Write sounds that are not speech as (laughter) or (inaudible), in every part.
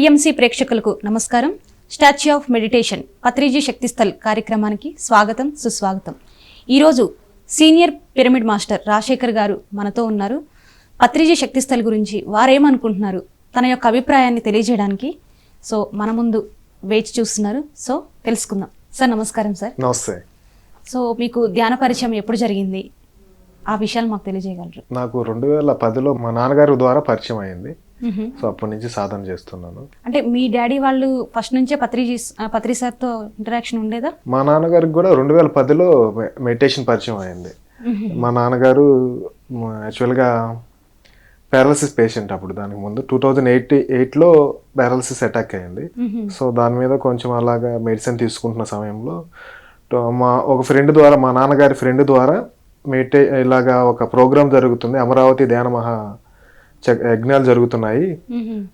PMC ప్రేక్షకులకు నమస్కారం. Statue of meditation Patriji Shaktisthal కార్యక్రమానికి స్వాగతం సుస్వాగతం. ఈరోజు సీనియర్ పిరమిడ్ మాస్టర్ రాజశేఖర్ గారు మనతో ఉన్నారు. పత్రిజీ శక్తిస్థల్ గురించి వారేమనుకుంటున్నారు? తన యొక్క అభిప్రాయాన్ని తెలియజేయడానికి సో మన ముందు వేచి చూస్తున్నారు. సో తెలుసుకుందాం. సార్ నమస్కారం సార్. నమస్తే. సో మీకు ధ్యాన పరిచయం ఎప్పుడు జరిగింది? ఆ విషయాలు మాకు తెలియజేయగలరు. నాకు రెండు వేల పదిలో మా నాన్నగారి ద్వారా పరిచయం అయింది. సో అప్పటి నుంచి సాధన చేస్తున్నాను. అంటే మీ డాడీ వాళ్ళు ఫస్ట్ నుంచే పత్రిజీ పత్రి సార్తో ఇంటరాక్షన్ ఉండేదా? మా నాన్నగారికి కూడా రెండు వేల పదిలో మెడిటేషన్ పరిచయం అయింది. మా నాన్నగారు యాక్చువల్గా పారాలసిస్ పేషెంట్ అప్పుడు దానికి ముందు టూ థౌజండ్ ఎయిట్ ఎయిట్లో పారాలసిస్ అటాక్ అయింది. సో దాని మీద కొంచెం అలాగా మెడిసిన్ తీసుకుంటున్న సమయంలో మా ఒక ఫ్రెండ్ ద్వారా మా నాన్నగారి ఫ్రెండ్ ద్వారా మెడిటే ఇలాగా ఒక ప్రోగ్రామ్ జరుగుతుంది అమరావతి ధ్యాన మహా యజ్ఞాలు జరుగుతున్నాయి.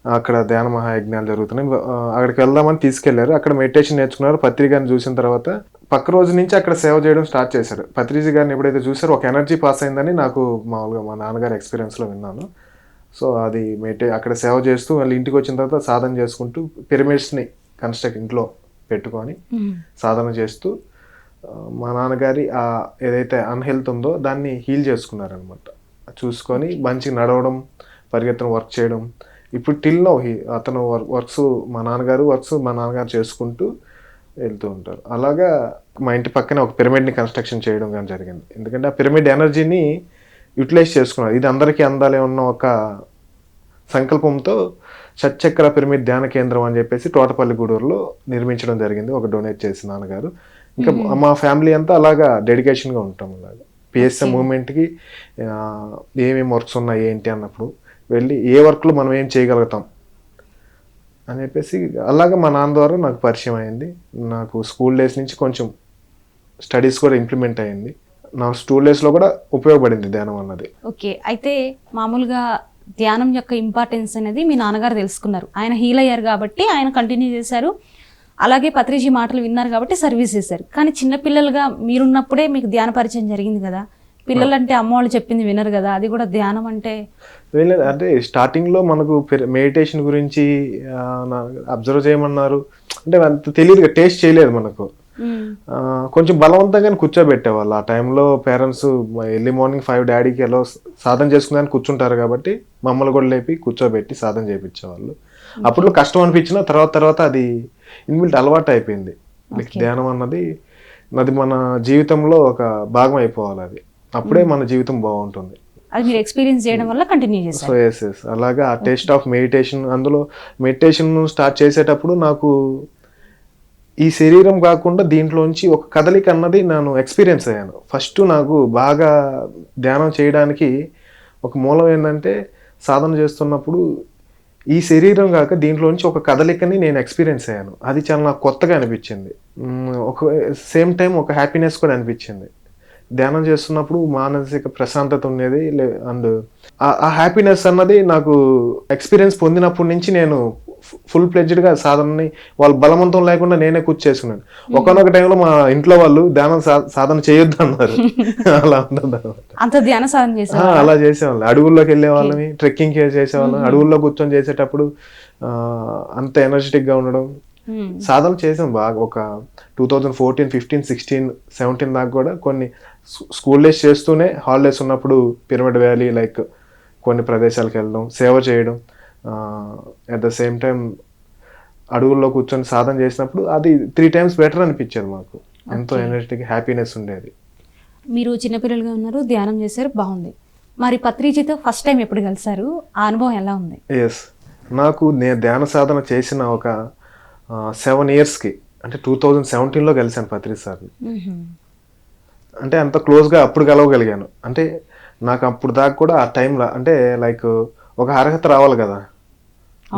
అక్కడ ధ్యాన మహాయజ్ఞాలు జరుగుతున్నాయి. ఆ, అక్కడికి వెళ్దామని తీసుకెళ్ళారు. అక్కడ మెడిటేషన్ నేర్చుకున్నారు. పత్రికని చూసిన తర్వాత పక్క రోజు నుంచి అక్కడ సేవ చేయడం స్టార్ట్ చేశారు. పత్రిజీ గారిని ఎప్పుడైతే చూసారో ఒక ఎనర్జీ పాస్ అయిందని నాకు మామూలుగా మా నాన్నగారి ఎక్స్పీరియన్స్లో విన్నాను. సో అది మెడిటే అక్కడ సేవ చేస్తూ మళ్ళీ ఇంటికి వచ్చిన తర్వాత సాధన చేసుకుంటూ పిరమిడ్స్ని కన్స్ట్రక్ట్ ఇంట్లో పెట్టుకొని సాధన చేస్తూ మా నాన్నగారి ఆ ఏదైతే అన్హెల్త్ ఉందో దాన్ని హీల్ చేసుకున్నారనమాట చూసుకొని మంచిగా నడవడం పరిగెత్తడం వర్క్ చేయడం. ఇప్పుడు టిల్ నో హీ అతను వర్క్స్ మా నాన్నగారు వర్క్స్ మా నాన్నగారు చేసుకుంటూ వెళ్తూ ఉంటారు. అలాగా మా ఇంటి పక్కనే ఒక పిరమిడ్ని కన్స్ట్రక్షన్ చేయడం కానీ జరిగింది. ఎందుకంటే ఆ పిరమిడ్ ఎనర్జీని యూటిలైజ్ చేసుకున్నారు. ఇది అందరికీ అందాలి ఉన్న ఒక సంకల్పంతో షట్చక్ర పిరమిడ్ ధ్యాన కేంద్రం అని చెప్పేసి తోటపల్లి గూడూరులో నిర్మించడం జరిగింది. ఒక డొనేట్ చేసి నాన్నగారు. ఇంకా మా ఫ్యామిలీ అంతా అలాగా డెడికేషన్గా ఉంటాం అలాగా. పిఎస్ఎం మూమెంట్కి ఏమేమి వర్క్స్ ఉన్నాయి ఏంటి అన్నప్పుడు వెళ్ళి ఏ వర్క్లో మనం ఏం చేయగలుగుతాం అని చెప్పేసి అలాగా మా నాన్న ద్వారా నాకు పరిచయం అయింది. నాకు స్కూల్ డేస్ నుంచి కొంచెం స్టడీస్ కూడా ఇంప్లిమెంట్ అయింది. నా స్కూల్ డేస్లో కూడా ఉపయోగపడింది ధ్యానం అన్నది. ఓకే అయితే మామూలుగా ధ్యానం యొక్క ఇంపార్టెన్స్ అనేది మీ నాన్నగారు తెలుసుకున్నారు. ఆయన హీల్ అయ్యారు కాబట్టి ఆయన కంటిన్యూ చేశారు. అలాగే పత్రిజీ మాటలు విన్నారు కాబట్టి సర్వీస్ చేశారు. కానీ చిన్నపిల్లలుగా మీరున్నప్పుడే మీకు ధ్యాన పరిచయం జరిగింది కదా. పిల్లలంటే అమ్మ వాళ్ళు చెప్పింది వినరు కదా అది కూడా ధ్యానం అంటే? అంటే స్టార్టింగ్లో మనకు మెడిటేషన్ గురించి అబ్జర్వ్ చేయమన్నారు. అంటే అంత తెలియదు టేస్ట్ చేయలేదు మనకు. కొంచెం బలవంతంగానే కూర్చోబెట్టేవాళ్ళు. ఆ టైంలో పేరెంట్స్ ఎర్లీ మార్నింగ్ ఫైవ్ డాడీకి ఎలా సాధన చేసుకుందాని కూర్చుంటారు కాబట్టి మమ్మల్ని కూడా లేపి కూర్చోబెట్టి సాధన చేయించేవాళ్ళు అప్పుడు కష్టం అనిపించిన తర్వాత తర్వాత అది ఇన్బిల్ట్ అలవాటు అయిపోయింది. ధ్యానం అన్నది అది మన జీవితంలో ఒక భాగం అయిపోవాలి అది. అప్పుడే మన జీవితం బాగుంటుంది. అది మీరు ఎక్స్పీరియన్స్ చేయడం వల్ల కంటిన్యూ చేశారు. సో ఎస్ ఎస్ అలాగా ఆ టేస్ట్ ఆఫ్ మెడిటేషన్ అందులో మెడిటేషన్ స్టార్ట్ చేసేటప్పుడు నాకు ఈ శరీరం కాకుండా దీంట్లోంచి ఒక కదలిక అన్నది నేను ఎక్స్పీరియన్స్ అయ్యాను. ఫస్ట్ నాకు బాగా ధ్యానం చేయడానికి ఒక మూలం ఏంటంటే సాధన చేస్తున్నప్పుడు ఈ శరీరం కాక దీంట్లోంచి ఒక కదలికని నేను ఎక్స్పీరియన్స్ అయ్యాను. అది చాలా నాకు కొత్తగా అనిపించింది. మ్మ్, ఒక సేమ్ టైం ఒక హ్యాపీనెస్ కూడా అనిపించింది. ధ్యానం చేస్తున్నప్పుడు మానసిక ప్రశాంతత ఉండేది అండ్ ఆ హ్యాపీనెస్ అన్నది నాకు ఎక్స్పీరియన్స్ పొందినప్పటి నుంచి నేను ఫుల్గా సాధనని వాళ్ళు బలవంతం లేకుండా నేనే కూర్చేసుకున్నాను ఒకనొక టైంలో మా ఇంట్లో వాళ్ళు ధ్యానం సాధన చేయొద్దు అన్నారు. (laughs) అలా. అంత ధ్యాన సాధన ఆ, అలా చేసేవాళ్ళం. అడవుల్లోకి వెళ్ళే వాళ్ళని ట్రెక్కింగ్ చేసేవాళ్ళం. అడవుల్లో కూర్చొని చేసేటప్పుడు అంత ఎనర్జెటిక్గా ఉండడం. సాధన చేసాం బాగా. ఒక two thousand fourteen fifteen sixteen seventeen దాకా కూడా కొన్ని స్కూల్ డేస్ చేస్తూనే హాలిడేస్ ఉన్నప్పుడు పిరమిడ్ వ్యాలీ లైక్ కొన్ని ప్రదేశాలకు వెళ్ళడం సేవ చేయడం అట్ ద సేమ్ టైం అడవుల్లో కూర్చొని సాధన చేసినప్పుడు అది త్రీ టైమ్స్ బెటర్ అనిపించేది మాకు. ఎంతో ఎనర్జెటిక్ హ్యాపీనెస్ ఉండేది. మీరు చిన్నపిల్లలుగా ఉన్నారు ధ్యానం చేశారు బాగుంది. మరి పత్రిజీతో ఫస్ట్ టైం ఎప్పుడు కలిసారు? ఆ అనుభవం ఎలా ఉంది? ఎస్ నాకు నేను ధ్యాన సాధన చేసిన ఒక సెవెన్ ఇయర్స్కి అంటే టూ థౌజండ్ సెవెంటీన్లో కలిశాను పత్రి సార్ని. అంటే అంత క్లోజ్గా అప్పుడు కలవగలిగాను అంటే నాకు అప్పుడు దాకా కూడా ఆ టైంలో అంటే లైక్ ఒక అర్హత రావాలి కదా.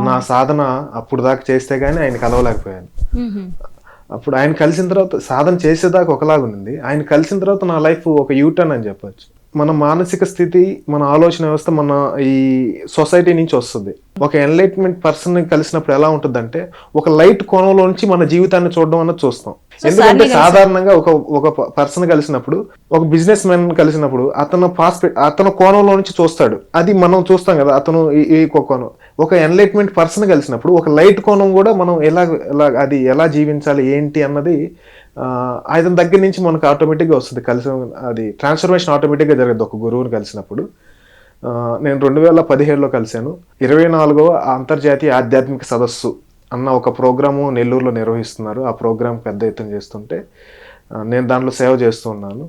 నా సాధన అప్పుడు దాకా చేస్తే గానీ ఆయన కలవలేకపోయాను. అప్పుడు ఆయన కలిసిన తర్వాత సాధన చేసేదాకా ఒకలాగా ఉంది ఆయన కలిసిన తర్వాత నా లైఫ్ ఒక యూటర్న్ అని చెప్పొచ్చు. మన మానసిక స్థితి మన ఆలోచన వ్యవస్థ మన ఈ సొసైటీ నుంచి వస్తుంది. ఒక ఎన్లైట్మెంట్ పర్సన్ కలిసినప్పుడు ఎలా ఉంటుందంటే ఒక లైట్ కోణంలో నుంచి మన జీవితాన్ని చూడడం అన్నది చూస్తాం. ఎందుకంటే సాధారణంగా ఒక ఒక పర్సన్ కలిసినప్పుడు ఒక బిజినెస్ మ్యాన్ కలిసినప్పుడు అతను పాస్పెక్ట్ అతను కోణంలో నుంచి చూస్తాడు. అది మనం చూస్తాం కదా అతను ఈ- కోణం. ఒక ఎన్లైట్మెంట్ పర్సన్ కలిసినప్పుడు ఒక లైట్ కోణం కూడా మనం ఎలా ఎలా అది ఎలా జీవించాలి ఏంటి అన్నది ఆయన దగ్గర నుంచి మనకు ఆటోమేటిక్గా వస్తుంది. కలిసి అది ట్రాన్స్ఫర్మేషన్ ఆటోమేటిక్గా జరుగుతుంది ఒక గురువుని కలిసినప్పుడు. నేను రెండు వేల పదిహేడులో కలిశాను. ఇరవై నాలుగవ అంతర్జాతీయ ఆధ్యాత్మిక సదస్సు అన్న ఒక ప్రోగ్రాము నెల్లూరులో నిర్వహిస్తున్నారు. ఆ ప్రోగ్రామ్ పెద్ద ఎత్తున చేస్తుంటే నేను దాంట్లో సేవ చేస్తూ ఉన్నాను.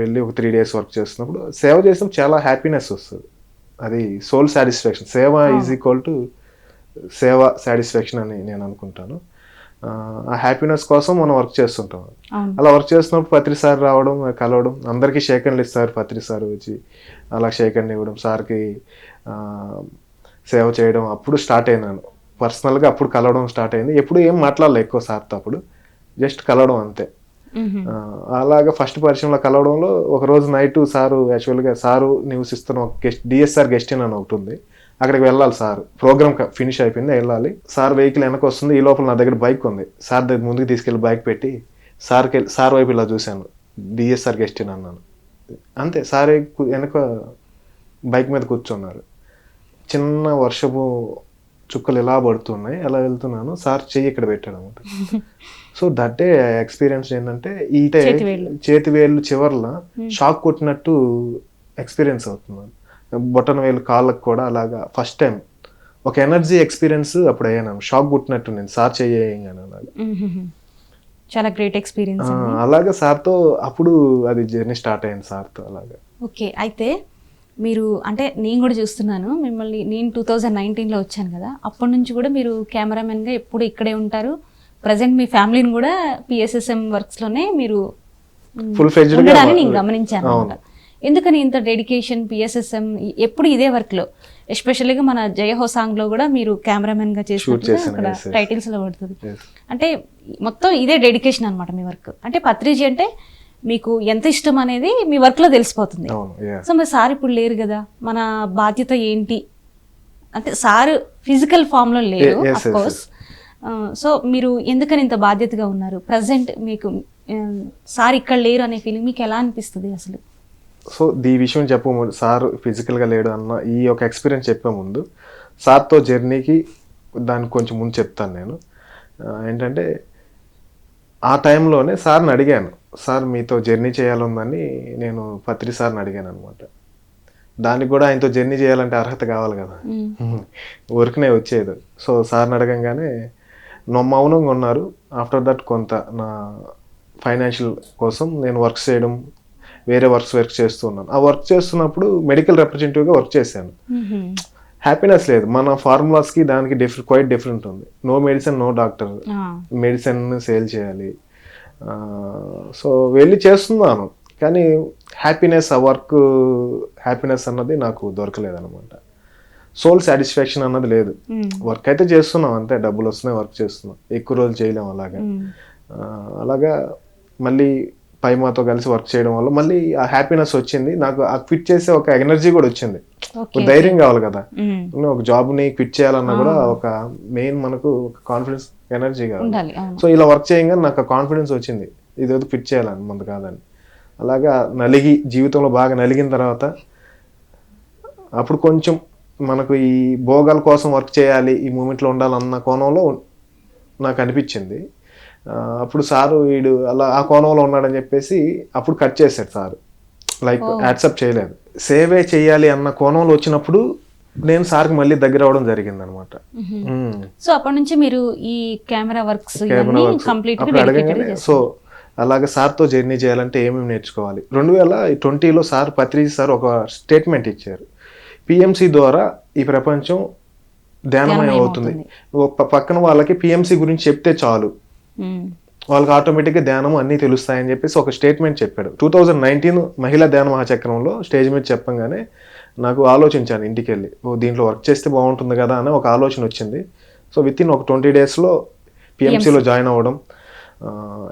వెళ్ళి ఒక త్రీ డేస్ వర్క్ చేస్తున్నప్పుడు సేవ చేసినప్పుడు చాలా హ్యాపీనెస్ వస్తుంది. అది soul satisfaction seva is equal to seva satisfaction అని నేను అనుకుంటాను. ఆ, హ్యాపీనెస్ కోసం మనం వర్క్ చేస్తుంటాం. అలా వర్క్ చేస్తున్నప్పుడు పత్రి సార్ రావడం కలవడం అందరికీ షేకండ్లు ఇస్తారు పత్రి సార్ వచ్చి అలా షేకండ్ ఇవ్వడం సార్కి ఆ, సేవ చేయడం అప్పుడు స్టార్ట్ అయినాను పర్సనల్గా అప్పుడు కలవడం స్టార్ట్ అయింది ఎప్పుడు ఏం మాట్లాడలే ఎక్కువ సార్తో అప్పుడు. జస్ట్ కలవడం అంతే. అలాగా ఫస్ట్ పరిచయంలో కలవడంలో ఒక రోజు నైట్ సారు యాక్చువల్గా సారు నివసిస్తున్న ఒక గెస్ట్ డిఎస్ఆర్ గెస్ట్ అని ఒకటి ఉంది. అక్కడికి వెళ్ళాలి సార్. ప్రోగ్రామ్ ఫినిష్ అయిపోయింది వెళ్ళాలి. సార్ వెహికల్ వెనక వస్తుంది ఈ లోపల నా దగ్గర బైక్ ఉంది. సార్ దగ్గర ముందుకు తీసుకెళ్ళి బైక్ పెట్టి సార్కి వెళ్ళి- సార్ వైపు ఇలా చూశాను. డిఎస్ఆర్ గెస్ట్ ఇన్ అన్నాను అంతే సార్ వెనక బైక్ మీద కూర్చున్నారు. చిన్న వర్షపు చుక్కలు ఎలా పడుతున్నాయి అలా వెళ్తున్నాను. సార్ చెయ్యి ఇక్కడ పెట్టాడు అనమాట (laughs) సో దట్ డే ఎక్స్పీరియన్స్ ఏంటంటే ఈ టే- చేతి వేళ్ళు. చేతి వేళ్ళు చివర్ల షాక్ కొట్టినట్టు ఎక్స్పీరియన్స్ అవుతున్నాను. బొటన వేలు కాళ్ళకు కూడా అలాగా ఫస్ట్ టైం ఒక ఎనర్జీ ఎక్స్పీరియన్స్ అప్పుడు అయ్యాను. షాక్ కొట్టినట్టు నేను సార్ చెయ్యగానే అలాగా. చాలా గ్రేట్ ఎక్స్పీరియన్స్ అలాగా సార్తో అప్పుడు అది జర్నీ స్టార్ట్ అయింది సార్తో అలాగా. ఓకే అయితే మీరు అంటే నేను కూడా చూస్తున్నాను మిమ్మల్ని నేను టూ థౌజండ్ నైన్టీన్లో వచ్చాను కదా అప్పటి నుంచి కూడా మీరు కెమెరామెన్గా ఎప్పుడు ఇక్కడే ఉంటారు. ప్రజెంట్ మీ ఫ్యామిలీని కూడా పిఎస్ఎస్ఎం వర్క్స్లోనే మీరు వా- నేను గమనించాను. ఎందుకని ఇంత డెడికేషన్ పిఎస్ఎస్ఎం ఎప్పుడు ఇదే వర్క్లో ఎస్పెషల్గా మన జయహో సాంగ్లో కూడా మీరు కెమెరామెన్గా చేసినట్టుగా చేశాను, అక్కడ. టైటిల్స్లో పడుతుంది. అంటే మొత్తం ఇదే డెడికేషన్ అనమాట మీ వర్క్ అంటే పత్రిజీ అంటే మీకు ఎంత ఇష్టం అనేది మీ వర్క్లో తెలిసిపోతుంది. అవును yeah. సో మరి సార్ ఇప్పుడు లేరు కదా మన బాధ్యత ఏంటి? అంటే సార్ ఫిజికల్ ఫామ్లో లేరు కోర్స్ సో మీరు ఎందుకని ఇంత బాధ్యతగా ఉన్నారు? ప్రజెంట్ మీకు సార్ ఇక్కడ లేరు అనే ఫీలింగ్ మీకు ఎలా అనిపిస్తుంది అసలు? సో ఈ విషయం చెప్పే ముందు. సార్ ఫిజికల్గా లేడు అన్న ఈ ఒక ఎక్స్పీరియన్స్ చెప్పే ముందు. సార్తో జర్నీకి దానికి కొంచెం ముందు చెప్తాను నేను. ఏంటంటే ఆ టైంలోనే సార్ని అడిగాను. సార్ మీతో జర్నీ చేయాలందని నేను పత్రి సార్ని అడిగాను అనమాట దానికి కూడా ఆయనతో జర్నీ చేయాలంటే అర్హత కావాలి కదా. వర్క్నే వచ్చేది. సో సార్ని అడగంగానే నా మౌనంగా ఉన్నారు. ఆఫ్టర్ దట్ కొంత నా ఫైనాన్షియల్ కోసం నేను వర్క్ చేయడం వేరే వర్క్స్ వర్క్ చేస్తూ ఉన్నాను. ఆ వర్క్ చేస్తున్నప్పుడు మెడికల్ రిప్రజెంటేటివ్గా వర్క్ చేశాను. హ్యాపీనెస్ లేదు. మన ఫార్ములాస్కి దానికి డిఫరెంట్ క్వైట్ డిఫరెంట్ ఉంది. No medicine no doctor medicine sale చేయాలి. సో వెళ్ళి చేస్తున్నాను. కానీ హ్యాపీనెస్ ఆ వర్క్ హ్యాపీనెస్ అన్నది నాకు దొరకలేదు అనమాట సోల్ సాటిస్ఫాక్షన్ అన్నది లేదు. వర్క్ అయితే చేస్తున్నాం. అంతే. డబ్బులు వస్తున్నాయి వర్క్ చేస్తున్నాం. ఎక్కువ రోజులు చేయలేం అలాగా. అలాగా మళ్ళీ పైమాతో కలిసి వర్క్ చేయడం వల్ల మళ్ళీ ఆ హ్యాపీనెస్ వచ్చింది. నాకు ఆ క్విట్ చేసే ఒక ఎనర్జీ కూడా వచ్చింది. ధైర్యం కావాలి కదా. ఒక జాబ్ని క్విట్ చేయాలన్నా కూడా ఒక మెయిన్ మనకు ఒక కాన్ఫిడెన్స్ ఎనర్జీ కావాలి. సో ఇలా వర్క్ చేయగానే నాకు కాన్ఫిడెన్స్ వచ్చింది. ఇది వద్దు క్విట్ చేయాలని ముందు కాదని. అలాగా నలిగి జీవితంలో బాగా నలిగిన తర్వాత అప్పుడు కొంచెం మనకు ఈ భోగాల కోసం వర్క్ చేయాలి ఈ మూమెంట్లో ఉండాలన్న కోణంలో నాకు అనిపించింది. అప్పుడు సారు వీడు అలా ఆ కోణంలో ఉన్నాడని చెప్పేసి అప్పుడు కట్ చేశాడు సారు. లైక్ యాక్సెప్ట్ చేయలేదు. సేవే చేయాలి అన్న కోణంలో వచ్చినప్పుడు నేను సార్కి మళ్ళీ దగ్గర అవడం జరిగింది అనమాట సో అప్పటి నుంచి మీరు ఈ కెమెరా వర్క్స్. కంప్లీట్ సో అలాగే సార్తో జర్నీ చేయాలంటే ఏమేమి నేర్చుకోవాలి? రెండు వేల ట్వంటీలో సార్ పత్రిజీ సార్ ఒక స్టేట్మెంట్ ఇచ్చారు. పిఎంసి ద్వారా ఈ ప్రపంచం ధ్యానమయం అవుతుంది. పక్కన వాళ్ళకి పిఎంసి గురించి చెప్తే చాలు. వాళ్ళకి ఆటోమేటిక్గా ధ్యానం అన్నీ తెలుస్తాయని చెప్పేసి ఒక స్టేట్మెంట్ చెప్పాడు. టూ థౌజండ్ నైన్టీన్ మహిళా ధ్యాన మహాచక్రంలో స్టేజ్ మీద చెప్పంగానే నాకు ఆలోచించాను ఇంటికి వెళ్ళి ఓ దీంట్లో వర్క్ చేస్తే బాగుంటుంది కదా అని ఒక ఆలోచన వచ్చింది. సో విత్ ఇన్ ఒక ట్వంటీ డేస్లో పిఎంసీలో జాయిన్ అవ్వడం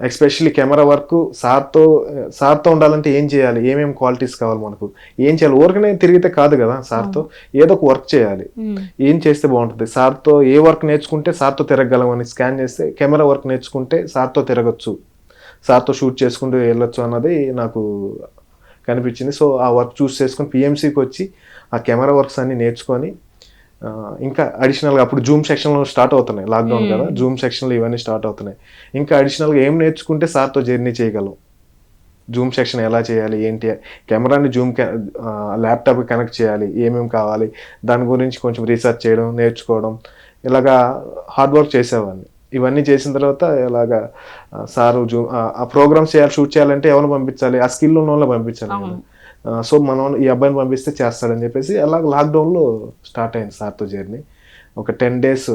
ఎస్పెషల్లీ కెమెరా వర్క్ సార్తో సార్తో ఉండాలంటే ఏం చేయాలి? ఏమేమి క్వాలిటీస్ కావాలి మనకు? ఏం చేయాలి? ఊరికనే తిరిగితే కాదు కదా సార్తో. ఏదో ఒక వర్క్ చేయాలి. ఏం చేస్తే బాగుంటుంది? సార్తో ఏ వర్క్ నేర్చుకుంటే సార్తో తిరగలం అని స్కాన్ చేస్తే కెమెరా వర్క్ నేర్చుకుంటే సార్తో తిరగచ్చు. సార్తో షూట్ చేసుకుంటూ వెళ్ళొచ్చు అన్నది నాకు కనిపించింది. సో ఆ వర్క్ చూస్ చేసుకొని పిఎంసీకి వచ్చి ఆ కెమెరా వర్క్స్ అన్ని నేర్చుకొని ఇంకా అడిషనల్గా అప్పుడు జూమ్ సెక్షన్లో స్టార్ట్ అవుతున్నాయి లాక్డౌన్ కదా. జూమ్ సెక్షన్లో ఇవన్నీ స్టార్ట్ అవుతున్నాయి. ఇంకా అడిషనల్గా ఏం నేర్చుకుంటే సార్తో జర్నీ చేయగలం. జూమ్ సెక్షన్ ఎలా చేయాలి ఏంటి కెమెరాని జూమ్ ల్యాప్టాప్ కనెక్ట్ చేయాలి ఏమేమి కావాలి దాని గురించి కొంచెం రీసెర్చ్ చేయడం నేర్చుకోవడం ఇలాగా హార్డ్ వర్క్ చేసేవాడిని. ఇవన్నీ చేసిన తర్వాత ఇలాగా సారు జూమ్ ఆ ప్రోగ్రామ్స్ చేయాలి షూట్ చేయాలంటే ఎవరిని పంపించాలి? ఆ స్కిల్ ఉన్న వాళ్ళని పంపించాలి సో మనం ఈ అబ్బాయిని పంపిస్తే చేస్తాడని చెప్పేసి అలా లాక్డౌన్లో స్టార్ట్ అయింది సార్తో జర్నీ. ఒక టెన్ డేస్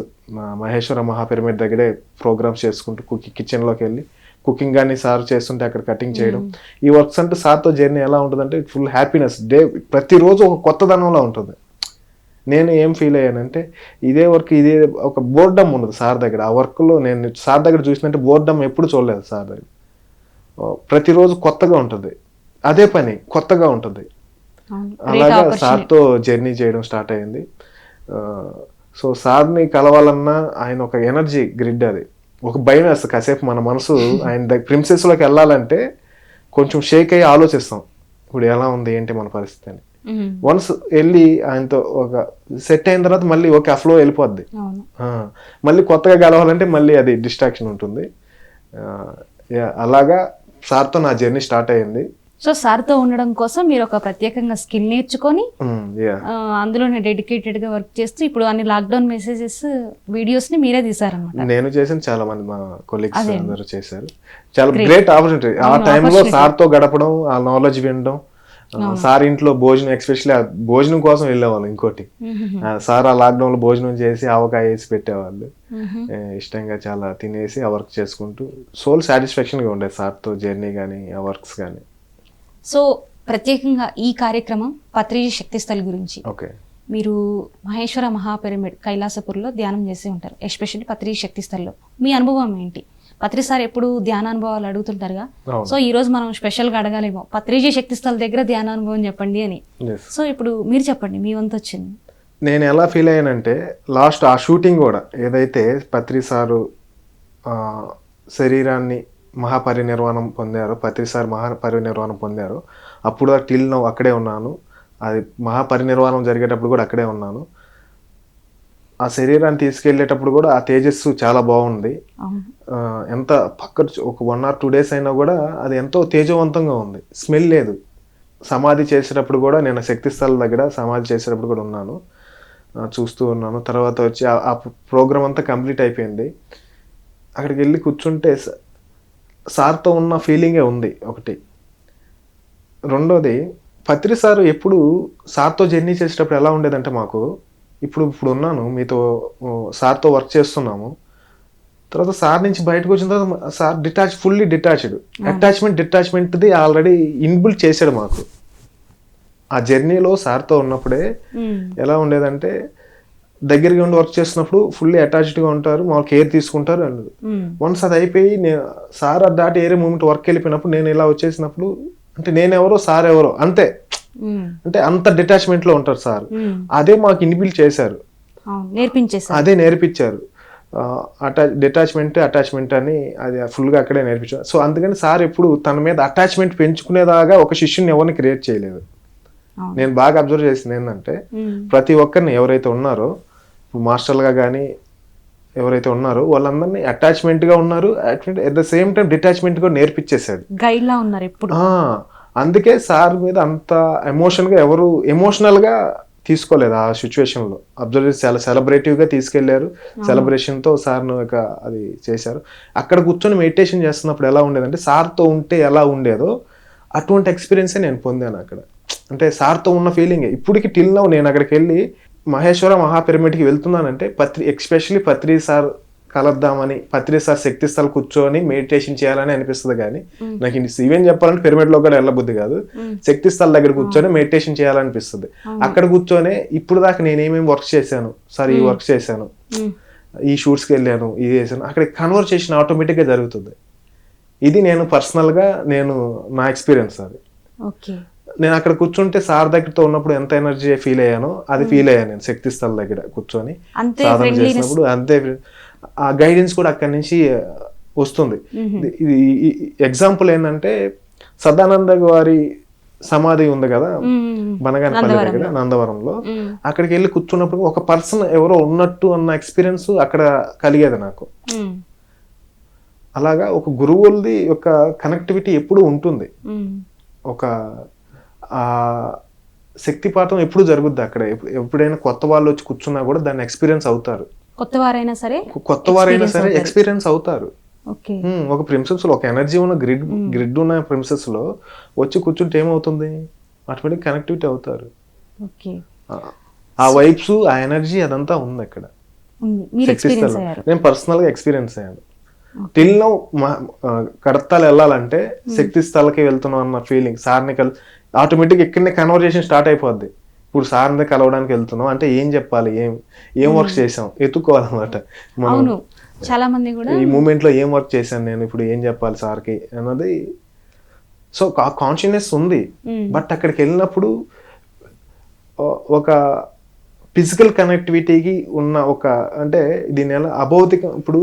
మహేశ్వర మహాపిరమిడ్ దగ్గరే ప్రోగ్రామ్స్ చేసుకుంటూ కుకి కిచెన్లోకి వెళ్ళి కుకింగ్ కానీ సార్ చేస్తుంటే అక్కడ కటింగ్ చేయడం. ఈ వర్క్స్ అంటే సార్తో జర్నీ ఎలా ఉంటుందంటే ఫుల్ హ్యాపీనెస్. డే ప్రతిరోజు ఒక కొత్తదనంలా ఉంటుంది. నేను ఏం ఫీల్ అయ్యానంటే ఇదే వర్క్ ఇదే ఒక బోర్డమ్ ఉండదు సార్ దగ్గర. ఆ వర్క్లో నేను సార్ దగ్గర చూసినట్టే బోర్డమ్ ఎప్పుడు చూడలేదు సార్ దగ్గర. ప్రతిరోజు కొత్తగా ఉంటుంది. అదే పని కొత్తగా ఉంటుంది. అలాగా. సార్తో జర్నీ చేయడం స్టార్ట్ అయింది. సో సార్ని కలవాలన్నా ఆయన ఒక ఎనర్జీ గ్రిడ్ అది. ఒక భయం వేస్తుంది. కాసేపు మన మనసు (laughs) ఆయన దగ్గర ప్రిన్సెస్లోకి వెళ్ళాలంటే కొంచెం షేక్ అయ్యి ఆలోచిస్తాం. ఇప్పుడు ఎలా ఉంది ఏంటి మన పరిస్థితి అని. వన్స్ వెళ్ళి ఆయనతో ఒక సెట్ అయిన తర్వాత మళ్ళీ ఓకే ఆ ఫ్లో వెళ్ళిపోద్ది. మళ్ళీ కొత్తగా గెలవాలంటే మళ్ళీ అది డిస్ట్రాక్షన్ ఉంటుంది. అలాగా సార్తో నా జర్నీ స్టార్ట్ అయ్యింది సో సార్తో ఉండడం కోసం మీరు ఒక ప్రత్యేకంగా స్కిల్ నేర్చుకొని ఆ, అందులోనే డెడికేటెడ్గా వర్క్ చేస్తూ ఇప్పుడు అన్ని లాక్డౌన్ మెసేజెస్ వీడియోస్ని మీరే తీసారనమాట నేను చేసిన చాలా మంది మా కొలీగ్స్ అదే. అందరూ చేశారు. చాలా గ్రేట్ ఆపర్చునిటీ ఆ టైంలో. సార్తో గడపడం ఆ నాలెడ్జ్ వినడం సార్ ఇంట్లో భోజనం ఎక్స్పెషల్లీ భోజనం కోసం వెళ్ళేవాళ్ళు ఇంకోటి. ఆ, సార్ ఆ లాక్డౌన్లో భోజనం చేసి ఆవకాయ వేసి పెట్టేవాళ్ళు. ఏ, ఇష్టంగా చాలా తినేసి ఆ వర్క్ చేసుకుంటూ సోల్ సాటిస్ఫాక్షన్గా ఉండేది సార్తో జర్నీ కానీ ఆ వర్క్స్ కానీ సో ప్రత్యేకంగా ఈ కార్యక్రమం పత్రిజీ శక్తిస్థల్ గురించి. మీరు మహేశ్వర మహాపిరమిడ్ కైలాసపూర్లో ధ్యానం చేసి ఉంటారు. ఎస్పెషల్లీ పత్రిజీ శక్తిస్థల్లో. మీ అనుభవం ఏంటి? పత్రి సార్ ఎప్పుడు ధ్యానానుభవాలు అడుగుతుంటారుగా? అవును. సో ఈ రోజు మనం స్పెషల్గా అడగాలేమో. పత్రిజీ శక్తిస్థల్ దగ్గర ధ్యానానుభవం చెప్పండి అని. సో ఇప్పుడు మీరు చెప్పండి మీ వంతు వచ్చింది. నేను ఎలా ఫీల్ అయ్యానంటే లాస్ట్ ఆ షూటింగ్ కూడా ఏదైతే పత్రి సారు శరీరాన్ని మహాపరినిర్వాణం పొందారో పత్రి సార్ మహాపరినిర్వాణం పొందారో. అప్పుడు టిల్ నౌ అక్కడే ఉన్నాను. అది మహాపరినిర్వాణం జరిగేటప్పుడు కూడా అక్కడే ఉన్నాను. ఆ శరీరాన్ని తీసుకెళ్ళేటప్పుడు కూడా ఆ తేజస్సు చాలా బాగుంది. ఎంత పక్క ఒక వన్ ఆర్ టూ డేస్ అయినా కూడా అది ఎంతో తేజవంతంగా ఉంది. స్మెల్ లేదు. సమాధి చేసేటప్పుడు కూడా నేను శక్తి స్థల దగ్గర సమాధి చేసేటప్పుడు కూడా ఉన్నాను. చూస్తూ ఉన్నాను. తర్వాత వచ్చి ఆ- ప్రోగ్రామ్ అంతా కంప్లీట్ అయిపోయింది. అక్కడికి వెళ్ళి కూర్చుంటే సార్తో ఉన్న ఫీలింగే ఉంది ఒకటి. రెండోది పత్రి సార్ ఎప్పుడు సార్తో జర్నీ చేసేటప్పుడు ఎలా ఉండేదంటే మాకు ఇప్పుడు ఇప్పుడు ఉన్నాను మీతో సార్తో వర్క్ చేస్తున్నాము. తర్వాత సార్ నుంచి బయటకు వచ్చిన తర్వాత sir detach fully detached attachment డిటాచ్మెంట్ది already inbuilt చేశాడు మాకు. ఆ జర్నీలో సార్తో ఉన్నప్పుడే. ఎలా ఉండేదంటే దగ్గరికి ఉండి వర్క్ చేస్తున్నప్పుడు ఫుల్లీ అటాచ్డ్గా ఉంటారు మాకు కేర్ తీసుకుంటారు మ్మ్. వన్స్ అది అయిపోయి నేను సార్ అది దాటి ఏరే మూమెంట్ వర్క్ వెళ్ళిపోయినప్పుడు నేను ఇలా వచ్చేసినప్పుడు అంటే నేను ఎవరో సార్ ఎవరో అంతే. మ్మ్. అంటే అంత డిటాచ్మెంట్లో ఉంటారు సార్ మ్మ్. అదే మాకు ఇన్బిల్ట్ చేశారు. నేర్పించేసారు అదే నేర్పించారు. అటాచ్ డిటాచ్మెంట్ అటాచ్మెంట్ అని అది ఫుల్గా అక్కడే నేర్పించారు. సో అందుకని సార్ ఎప్పుడు తన మీద అటాచ్మెంట్ పెంచుకునేదాకా ఒక శిష్యుని ఎవరిని క్రియేట్ చేయలేదు. నేను బాగా అబ్జర్వ్ చేసింది ఏంటంటే. ప్రతి ఒక్కరిని ఎవరైతే ఉన్నారో మాస్టర్లుగా కానీ ఎవరైతే ఉన్నారో వాళ్ళందరినీ అటాచ్మెంట్గా ఉన్నారు at the same time detachment కూడా నేర్పించేశాడు గైడ్ లా ఉన్నారు ఎప్పుడు? అందుకే సార్ మీద అంత ఎమోషన్గా ఎవరు ఎమోషనల్గా తీసుకోలేదు ఆ సిచ్యువేషన్లో అబ్జర్వ్ చాలా సెలబ్రేటివ్గా తీసుకెళ్ళారు. సెలబ్రేషన్తో సార్ను ఒక అది చేశారు. అక్కడ కూర్చొని మెడిటేషన్ చేస్తున్నప్పుడు ఎలా ఉండేదంటే సార్తో ఉంటే ఎలా ఉండేదో అటువంటి ఎక్స్పీరియన్సే నేను పొందాను అక్కడ. అంటే సార్తో ఉన్న ఫీలింగ్ ఇప్పటికి టిల్ నౌ నేను అక్కడికి వెళ్ళి మహేశ్వర మహాపిరమిడ్కి వెళ్తున్నానంటే పత్రి ఎక్స్పెషలీ పత్రి సార్ కలద్దామని పత్రి సార్ శక్తి స్థల్ కూర్చొని మెడిటేషన్ చేయాలని అనిపిస్తుంది కానీ నాకు ఈవెన్ చెప్పాలంటే పిరమిడ్లో కూడా వెళ్ళబుద్ధి కాదు. శక్తి స్థల్ దగ్గర కూర్చొని మెడిటేషన్ చేయాలనిపిస్తుంది. అక్కడ కూర్చొని ఇప్పుడు దాకా నేను ఏమేమి వర్క్ చేశాను? సార్ ఈ వర్క్ చేశాను. ఈ షూట్స్కి వెళ్ళాను ఇది చేశాను. అక్కడ కన్వర్సేషన్ ఆటోమేటిక్గా జరుగుతుంది. ఇది నేను పర్సనల్గా నేను నా ఎక్స్పీరియన్స్ అది. నేను అక్కడ కూర్చుంటే సార్ దగ్గరతో ఉన్నప్పుడు ఎంత ఎనర్జీ ఫీల్ అయ్యానో అది ఫీల్ అయ్యాను నేను శక్తి స్థల దగ్గర కూర్చొని సాధన చేసినప్పుడు అంతే ఆ గైడెన్స్ కూడా అక్కడి నుంచి వస్తుంది. ఇది ఎగ్జాంపుల్ ఏంటంటే సదానంద గారి సమాధి ఉంది కదా బనగానపల్లి దగ్గర నందవరంలో. అక్కడికి వెళ్ళి కూర్చున్నప్పుడు ఒక పర్సన్ ఎవరో ఉన్నట్టు అన్న ఎక్స్పీరియన్స్ అక్కడ కలిగేది నాకు. అలాగా ఒక గురువులది యొక్క కనెక్టివిటీ ఎప్పుడు ఉంటుంది. ఒక శక్తిపాతం ఎప్పుడు జరుగుద్ది అక్కడ. ఎప్పు- ఎప్పుడైనా కొత్త వాళ్ళు వచ్చి కూర్చున్నా కూడా దాన్ని ఎక్స్పీరియన్స్ అవుతారు. కొత్త వారైనా సరే కొత్త వారైనా సరే ఎక్స్పీరియన్స్ అవుతారు. ఒక ప్రిన్సెస్లో ఒక ఎనర్జీ ఉన్న గ్రిడ్ గ్రిడ్ ఉన్న ప్రిన్సెస్లో వచ్చి కూర్చుంటే ఏమవుతుంది? ఆటోమేటిక్ కనెక్టివిటీ అవుతారు. ఆ- వైబ్స్ ఆ ఎనర్జీ అదంతా ఉంది అక్కడ. నేను పర్సనల్గా ఎక్స్పీరియన్స్ అయ్యాను. టిల్ నౌ కడతాలు వెళ్ళాలంటే శక్తి స్థలకి వెళ్తున్నాం అన్న ఫీలింగ్. సార్ని కల్ ఆటోమేటిక్ ఇక్కడనే కన్వర్జేషన్ స్టార్ట్ అయిపోద్ది. ఇప్పుడు సార్ని కలవడానికి వెళ్తున్నాం అంటే ఏం చెప్పాలి? ఏం ఏం వర్క్ చేసాం? ఎత్తుకోవాలన్నమాట. మనం చాలా మంది కూడా ఈ మూమెంట్లో ఏం వర్క్ చేశాను నేను? ఇప్పుడు ఏం చెప్పాలి సార్కి అన్నది. సో కాన్షియస్నెస్ ఉంది. బట్ అక్కడికి వెళ్ళినప్పుడు ఒక ఫిజికల్ కనెక్టివిటీకి ఉన్న ఒక అంటే దీని ఎలా అభౌతికం ఇప్పుడు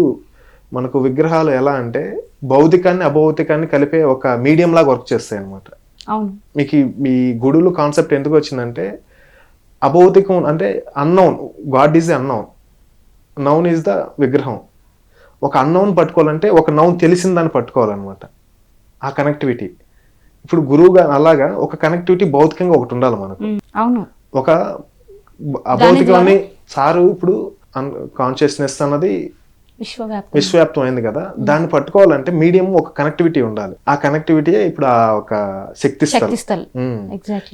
మనకు విగ్రహాలు ఎలా అంటే భౌతికాన్ని అభౌతికాన్ని కలిపే ఒక మీడియం లాగా వర్క్ చేస్తాయి అన్నమాట అవును మీకు మీ గుడులు కాన్సెప్ట్ ఎందుకు వచ్చిందంటే అభౌతికం అంటే unknown God is unknown known is the విగ్రహం. ఒక అన్నౌన్ పట్టుకోవాలంటే ఒక నౌన్ తెలిసిన దాన్ని పట్టుకోవాలన్నమాట. ఆ కనెక్టివిటీ ఇప్పుడు గురువుగా అలాగా ఒక కనెక్టివిటీ భౌతికంగా ఒకటి ఉండాలి మనకు. అవును. ఒక అభౌతికాన్ని సారు ఇప్పుడు కాన్షియస్నెస్ అన్నది విశ్వవ్యాప్తం విశ్వవ్యాప్తం అయింది కదా. దాన్ని పట్టుకోవాలంటే మీడియం ఒక కనెక్టివిటీ ఉండాలి. ఆ కనెక్టివిటీ ఇప్పుడు ఆ ఒక శక్తి స్థలం.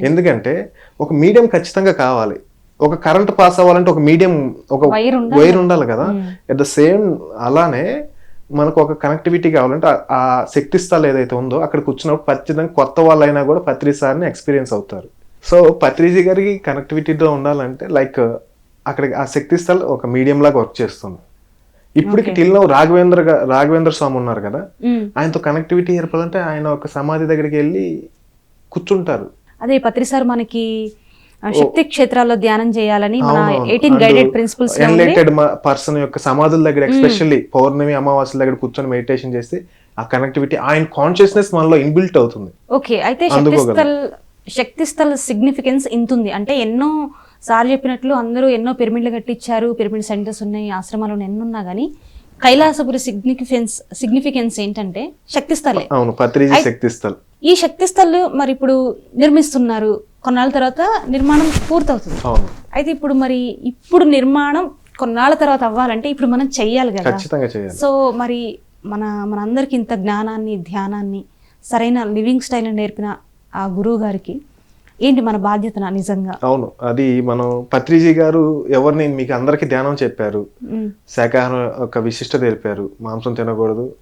ఎందుకంటే ఒక మీడియం ఖచ్చితంగా కావాలి. ఒక కరెంట్ పాస్ అవ్వాలంటే ఒక మీడియం ఒక వైర్ ఉండాలి కదా. ఎట్ ద సేమ్ అలానే మనకు ఒక కనెక్టివిటీ కావాలంటే ఆ- ఆ శక్తి స్థలం ఏదైతే ఉందో అక్కడ కూర్చున్నప్పుడు ఖచ్చితంగా కొత్త వాళ్ళైనా కూడా పత్రి సార్ని ఎక్స్పీరియన్స్ అవుతారు. సో పత్రిజీ గారికి కనెక్టివిటీతో ఉండాలంటే లైక్ అక్కడ ఆ శక్తి స్థల్ ఒక మీడియం లాగా వర్క్ చేస్తుంది. ఇప్పటికి టిల్ నౌ రాఘవేంద్ర రాఘవేంద్ర స్వామి ఉన్నారు కదా ఆయనతో కనెక్టివిటీ ఏర్పడాలంటే ఆయన ఒక సమాధి దగ్గరికి వెళ్ళి కూర్చుంటారు. అదే పత్రిసార్ మనకి ఆ, శక్తి క్షేత్రాల్లో ధ్యానం చేయాలని మన. Eighteen guided principles enlightened person యొక్క సమాధుల దగ్గర ఎస్పెషల్లీ పౌర్ణమి అమావాస్య దగ్గర కూర్చొని మెడిటేషన్ చేస్తే ఆ కనెక్టివిటీ ఆయన కాన్షియస్నెస్ మనలో ఇన్బిల్ట్ అవుతుంది. ఓకే అయితే శక్తి. స్థల్ సిగ్నిఫికెన్స్ ఇంత ఉంది అంటే ఎన్నో సార్ చెప్పినట్లు అందరూ ఎన్నో పిరమిడ్లు కట్టించారు పిరమిడ్ సెంటర్స్ ఉన్నాయి ఆశ్రమాలు ఉన్నాయి, ఎన్ని ఉన్నా కానీ కైలాసపురి సిగ్నిఫికెన్స్ సిగ్నిఫికెన్స్ ఏంటంటే శక్తి స్థలే అవును పత్రిజీ శక్తి స్థల్ ఈ శక్తి స్థల్ మరి ఇప్పుడు నిర్మిస్తున్నారు. కొన్నాళ్ళ తర్వాత నిర్మాణం పూర్తవుతుంది. అయితే ఇప్పుడు మరి ఇప్పుడు నిర్మాణం కొన్నాళ్ళ తర్వాత అవ్వాలంటే ఇప్పుడు మనం చెయ్యాలి కదా. సో మరి మన మనందరికి ఇంత జ్ఞానాన్ని ధ్యానాన్ని సరైన లివింగ్ స్టైల్ నేర్పిన ఆ గురువు గారికి ఏంటి మన బాధ్యత నిజంగా? అవును. అది మనం పత్రిజీ గారు ఎవరిని మీకు అందరికీ ధ్యానం చెప్పారు. శాకాహారం యొక్క విశిష్టత తెలిపారు. మాంసం తినకూడదు.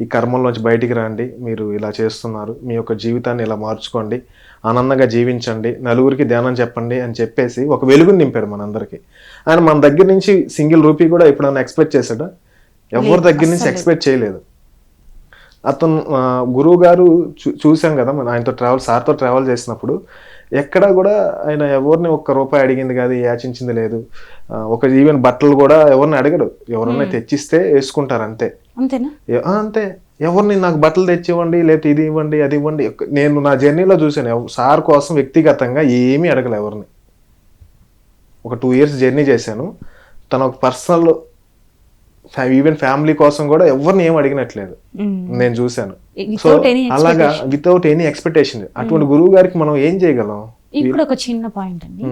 ఈ కర్మల్లోంచి బయటికి రండి. మీరు ఇలా చేస్తున్నారు. మీ యొక్క జీవితాన్ని ఇలా మార్చుకోండి. ఆనందంగా జీవించండి. నలుగురికి ధ్యానం చెప్పండి అని చెప్పేసి ఒక వెలుగుని నింపాడు మనందరికీ. ఆయన మన దగ్గర నుంచి సింగిల్ రూపీ కూడా ఎప్పుడైనా ఎక్స్పెక్ట్ చేశాడా? ఎవరి దగ్గర నుంచి ఎక్స్పెక్ట్ చేయలేదు. అతను గురువు గారు చూ- చూశాం కదా మన ఆయనతో ట్రావెల్ సార్తో ట్రావెల్ చేసినప్పుడు ఎక్కడా కూడా ఆయన ఎవరిని ఒక్క రూపాయి అడిగింది కాదు యాచించింది లేదు. ఒక ఈవెన్ బట్టలు కూడా ఎవరిని అడగడు. ఎవరన్నా తెచ్చిస్తే వేసుకుంటారు అంతే. అంతే. ఎవరిని నాకు బట్టలు తెచ్చివ్వండి లేకపోతే ఇది ఇవ్వండి అది ఇవ్వండి. నేను నా జర్నీలో చూశాను. సార్ కోసం వ్యక్తిగతంగా ఏమీ అడగలే ఎవరిని. ఒక టూ ఇయర్స్ జర్నీ చేశాను. తన ఒక పర్సనల్ ఈవెన్ ఫ్యామిలీ కోసం కూడా ఎవరిని ఏం అడిగినట్లేదు. నేను చూశాను. సో అలాగా వితౌట్ ఎనీ ఎక్స్పెక్టేషన్ అటువంటి గురువు గారికి మనం ఏం చేయగలం? ఇక్కడ ఒక చిన్న పాయింట్ అండి.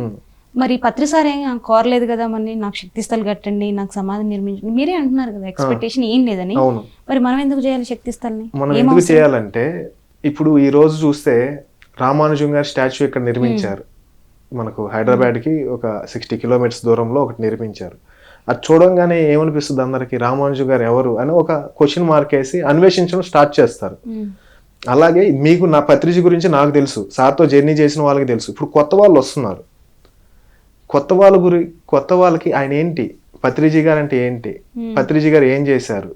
మరి పత్రిసార్ ఏం కోరలేదు కదా మరి నాకు శక్తి స్థల్ కట్టండి నాకు సమాధి నిర్మించండి. మీరే అంటున్నారు కదా ఎక్స్పెక్టేషన్ ఏం లేదని. మరి మనం ఎందుకు చేయాలి శక్తి స్థల్ని? మనం ఎందుకు? చేయాలంటే ఇప్పుడు ఈ రోజు చూస్తే రామానుజం గారి స్టాచ్యూ ఇక్కడ నిర్మించారు. మనకు హైదరాబాద్కి ఒక సిక్స్టీ కిలోమీటర్స్ దూరంలో ఒకటి నిర్మించారు. అది చూడంగానే ఏమనిపిస్తుంది అందరికి? రామానుజం గారు ఎవరు అని ఒక క్వశ్చన్ మార్క్ వేసి అన్వేషించడం స్టార్ట్ చేస్తారు. అలాగే మీకు నా పత్రిజీ గురించి నాకు తెలుసు. సార్తో జర్నీ చేసిన వాళ్ళకి తెలుసు. ఇప్పుడు కొత్త వాళ్ళు వస్తున్నారు. కొత్త వాళ్ళ గురి కొత్త వాళ్ళకి ఆయన ఏంటి? పత్రిజీ గారు అంటే ఏంటి? పత్రిజీ గారు ఏం చేశారు?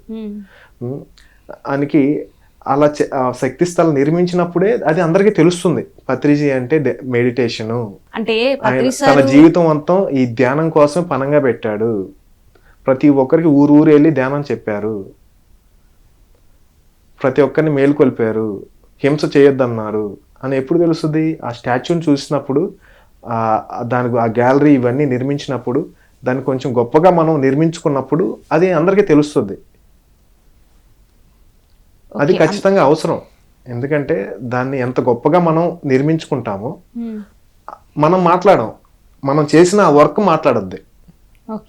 ఆయనకి అలా శక్తి స్థలం నిర్మించినప్పుడే అది అందరికీ తెలుస్తుంది. పత్రిజీ అంటే మెడిటేషను. అంటే తన జీవితం మొత్తం ఈ ధ్యానం కోసం పనంగా పెట్టాడు. ప్రతి ఒక్కరికి ఊరు ఊరు వెళ్ళి ధ్యానం చెప్పారు. ప్రతి ఒక్కరిని మేలుకొల్పారు. హింస చేయొద్దన్నారు. అని ఎప్పుడు తెలుస్తుంది? ఆ స్టాచ్యూని చూసినప్పుడు దానికి ఆ గ్యాలరీ ఇవన్నీ నిర్మించినప్పుడు దాన్ని కొంచెం గొప్పగా మనం నిర్మించుకున్నప్పుడు అది అందరికీ తెలుస్తుంది. అది ఖచ్చితంగా అవసరం. ఎందుకంటే దాన్ని ఎంత గొప్పగా మనం నిర్మించుకుంటామో. మనం మాట్లాడం. మనం చేసిన ఆ వర్క్ మాట్లాడద్ది.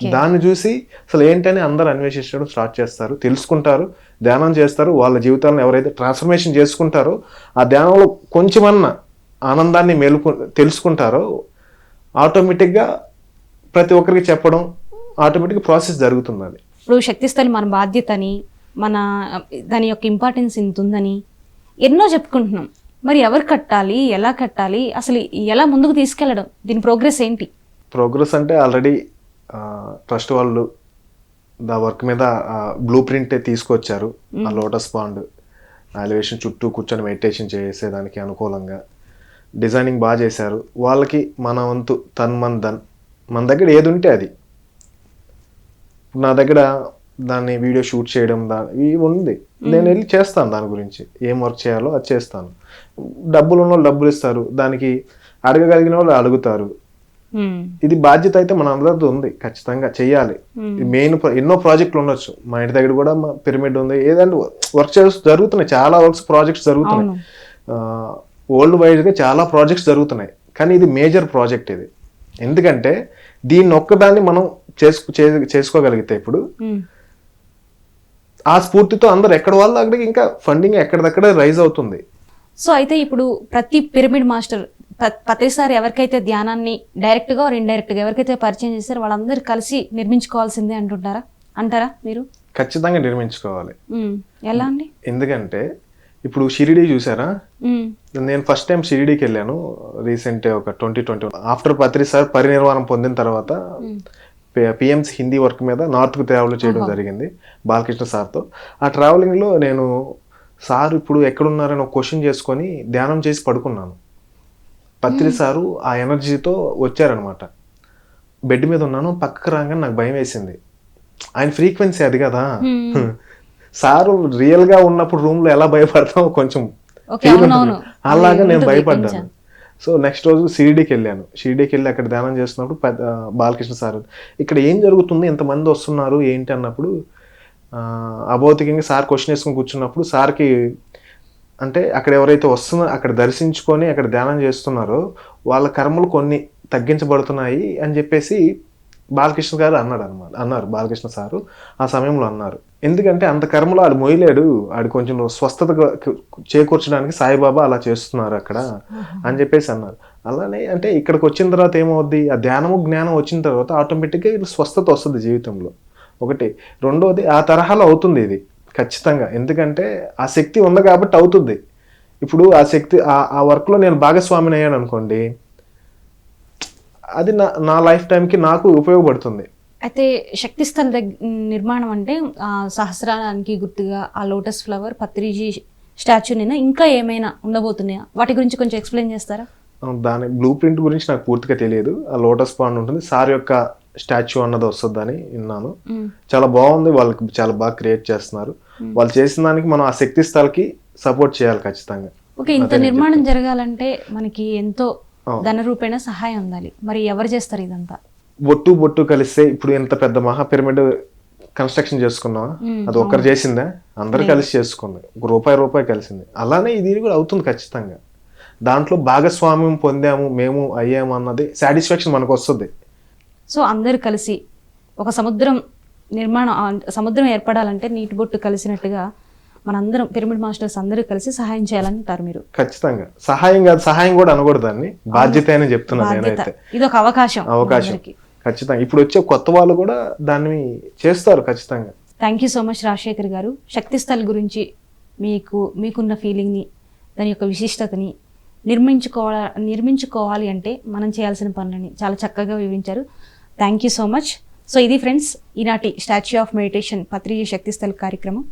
దాన్ని చూసి అసలు ఏంటని అందరు అన్వేషించడం స్టార్ట్ చేస్తారు తెలుసుకుంటారు ధ్యానం చేస్తారు. వాళ్ళ జీవితాలను ఎవరైతే ట్రాన్స్ఫర్మేషన్ చేసుకుంటారో ఆ ధ్యానంలో కొంచెమన్నా ఆనందాన్ని మేలుకు తెలుసుకుంటారో ఆటోమేటిక్గా ప్రతి ఒక్కరికి చెప్పడం ఆటోమేటిక్ ప్రాసెస్ జరుగుతుంది అది ఇప్పుడు శక్తిస్థలి మన బాధ్యతని మన దాని యొక్క ఇంపార్టెన్స్ ఇంత ఉందని ఎన్నో చెప్పుకుంటున్నాం. మరి ఎవరు కట్టాలి ఎలా కట్టాలి అసలు ఎలా ముందుకు తీసుకెళ్ళడం దీని ప్రోగ్రెస్ ఏంటి? ప్రోగ్రెస్ అంటే ఆల్రెడీ ట్రస్ట్ వాళ్ళు దా వర్క్ మీద బ్లూ ప్రింట్ తీసుకొచ్చారు. ఆ లోటస్ పాండ్ ఎలివేషన్ చుట్టూ కూర్చొని మెడిటేషన్ చేసేదానికి అనుకూలంగా డిజైనింగ్ బాగా చేశారు. వాళ్ళకి మన వంతు తన్ మన్ ధన్. మన దగ్గర ఏది ఉంటే అది. నా దగ్గర దాన్ని వీడియో షూట్ చేయడం దా ఇవి ఉంది. నేను వెళ్ళి చేస్తాను దాని గురించి. ఏం వర్క్ చేయాలో అది చేస్తాను. డబ్బులు ఉన్న వాళ్ళు డబ్బులు ఇస్తారు. దానికి అడగగలిగిన వాళ్ళు అడుగుతారు. ఇది బాధ్యత అయితే మన అందరితో ఉంది. ఖచ్చితంగా చెయ్యాలి. మెయిన్ ఎన్నో ప్రాజెక్టులు ఉండొచ్చు. మా ఇంటి దగ్గర కూడా మా పిరమిడ్ ఉంది. ఏదంటే వర్క్ జరుగుతున్నాయి. చాలా వర్క్స్ ప్రాజెక్ట్స్ జరుగుతున్నాయి. వరల్డ్ వైడ్గా చాలా ప్రాజెక్ట్స్ జరుగుతున్నాయి. కానీ ఇది మేజర్ ప్రాజెక్ట్ ఇది. ఎందుకంటే దీన్ని ఒక్కదాన్ని మనం చేసుకు చేసుకోగలిగితే ఇప్పుడు. ఆ స్ఫూర్తితో అందరు ఎక్కడ వాళ్ళు అక్కడికి ఇంకా ఫండింగ్ ఎక్కడిదక్కడ రైజ్ అవుతుంది. సో అయితే ఇప్పుడు ప్రతి పిరమిడ్ మాస్టర్ ప్ర- ప్రతిసారి ఎవరికైతే ధ్యానాన్ని డైరెక్ట్గా ఆర్ ఇండైరెక్ట్గా ఎవరికైతే పరిచయం చేస్తారో వాళ్ళందరూ కలిసి నిర్మించుకోవాల్సిందే అంటుంటారా? అంటారా మీరు? ఖచ్చితంగా నిర్మించుకోవాలి. ఎలా అండి? ఎందుకంటే ఇప్పుడు షిరిడి చూసారా. నేను ఫస్ట్ టైం షిరిడీకి వెళ్ళాను రీసెంట్ ఒక twenty twenty after Patri sir పరినిర్వాణం పొందిన తర్వాత పిఎంసి హిందీ వర్క్ మీద నార్త్కు ట్రావెల్ చేయడం జరిగింది బాలకృష్ణ సార్తో. ఆ ట్రావెలింగ్లో నేను సార్ ఇప్పుడు ఎక్కడున్నారని ఒక క్వశ్చన్ చేసుకొని ధ్యానం చేసి పడుకున్నాను. పత్రి సారు ఆ ఎనర్జీతో వచ్చారనమాట. బెడ్ మీద ఉన్నాను పక్కకు రాగానే నాకు భయం వేసింది. ఆయన ఫ్రీక్వెన్సీ అది కదా. (laughs) సారు రియల్గా ఉన్నప్పుడు రూమ్లో ఎలా భయపడతామో కొంచెం. అలాగా నేను భయపడ్డాను. సో నెక్స్ట్ రోజు షిరిడీకి వెళ్ళాను. షిరిడీకి వెళ్ళి అక్కడ ధ్యానం చేస్తున్నప్పుడు పెద్ద బాలకృష్ణ సార్ ఇక్కడ ఏం జరుగుతుంది? ఎంతమంది వస్తున్నారు? ఏంటి? అన్నప్పుడు అభౌతికంగా సార్ క్వశ్చన్ వేసుకొని కూర్చున్నప్పుడు సార్కి అంటే అక్కడ ఎవరైతే వస్తున్నారో అక్కడ దర్శించుకొని అక్కడ ధ్యానం చేస్తున్నారో వాళ్ళ కర్మలు కొన్ని తగ్గించబడుతున్నాయి అని చెప్పేసి బాలకృష్ణ గారు అన్నాడు అనమాట అన్నారు బాలకృష్ణ సారు. ఆ సమయంలో అన్నారు. ఎందుకంటే అంత కర్మలో ఆడు మొయ్యలేడు. ఆడు కొంచెం స్వస్థత చేకూర్చడానికి సాయిబాబా అలా చేస్తున్నారు అక్కడ అని చెప్పేసి అన్నారు. అలానే అంటే ఇక్కడికి వచ్చిన తర్వాత ఏమవుద్ది? ఆ ధ్యానము జ్ఞానం వచ్చిన తర్వాత ఆటోమేటిక్గా స్వస్థత వస్తుంది జీవితంలో. ఒకటి. రెండోది ఆ తరహాలో అవుతుంది ఇది ఖచ్చితంగా. ఎందుకంటే ఆ శక్తి ఉంది కాబట్టి అవుతుంది. ఇప్పుడు ఆ శక్తి ఆ- ఆ వర్క్లో నేను భాగస్వామిని అయ్యాను అనుకోండి అది నా నా లైఫ్ టైంకి నాకు ఉపయోగపడుతుంది. అయితే శక్తిస్థల్ దగ్గ నిర్మాణం అంటే ఆ సహస్రానికి గుర్తుగా ఆ లోటస్ ఫ్లవర్ పత్రిజీ స్టాచ్యూ నిన్న ఇంకా ఏమైనా ఉండబోతున్నాయా? వాటి గురించి కొంచెం ఎక్స్ప్లెయిన్ చేస్తారా? దాని బ్లూ ప్రింట్ గురించి నాకు పూర్తిగా తెలియదు. ఆ లోటస్ పాండ్ ఉంటుంది. సార్ యొక్క స్టాచ్యూ అన్నది వస్తుందని విన్నాను. మ్మ్. చాలా బాగుంది. వాళ్ళకి చాలా బాగా క్రియేట్ చేస్తున్నారు. వాళ్ళు చేసిన దానికి మనం ఆ శక్తి స్థలకి సపోర్ట్ చేయాలి ఖచ్చితంగా. ఓకే ఇంత నిర్మాణం జరగాలంటే మనకి ఎంతో. ధన రూపేణ సహాయం ఉండాలి. మరి ఎవరు చేస్తారు ఇదంతా? బొట్టు బొట్టు కలిస్తే ఇప్పుడు ఎంత పెద్ద మహా పిరమిడ్ కన్స్ట్రక్షన్ చేసుకున్నావా? అది ఒక్కరు చేసిందా? అందరు కలిసి చేసుకుంది. ఒక రూపాయి రూపాయి కలిసింది. అలానే ఇది కూడా అవుతుంది ఖచ్చితంగా. దాంట్లో భాగస్వామ్యం పొందాము మేము అయ్యాము అన్నది సాటిస్ఫాక్షన్ మనకు వస్తుంది. సో అందరు కలిసి ఒక సముద్రం నిర్మాణం సముద్రం ఏర్పడాలంటే నీటి బొట్టు కలిసినట్టుగా మనందరం పిరమిడ్ మాస్టర్స్ అందరూ కలిసి సహాయం చేయాలంటారు మీరు. ఖచ్చితంగా. సహాయం కాదు సహాయం కూడా అనకూడదు దాన్ని. బాధ్యత అని చెప్తున్నాను నేనైతే. ఇది ఒక అవకాశం. అవకాశం. ఖచ్చితంగా. ఇప్పుడు వచ్చే కొత్త వాళ్ళు కూడా దాన్ని చేస్తారు ఖచ్చితంగా. Thank you so much Rajasekhar garu. Shaktisthal గురించి మీకు మీకున్న ఫీలింగ్ని దాని యొక్క విశిష్టతని నిర్మించుకోవాల నిర్మించుకోవాలి అంటే మనం చేయాల్సిన పనులని చాలా చక్కగా వివరించారు. Thank you so much so ఇది ఫ్రెండ్స్ ఈనాటి స్టాచ్యూ ఆఫ్ మెడిటేషన్ పత్రిక శక్తిస్థల్ కార్యక్రమం.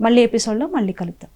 మళ్ళీ ఎపిసోడ్లో మళ్ళీ కలుద్దాం.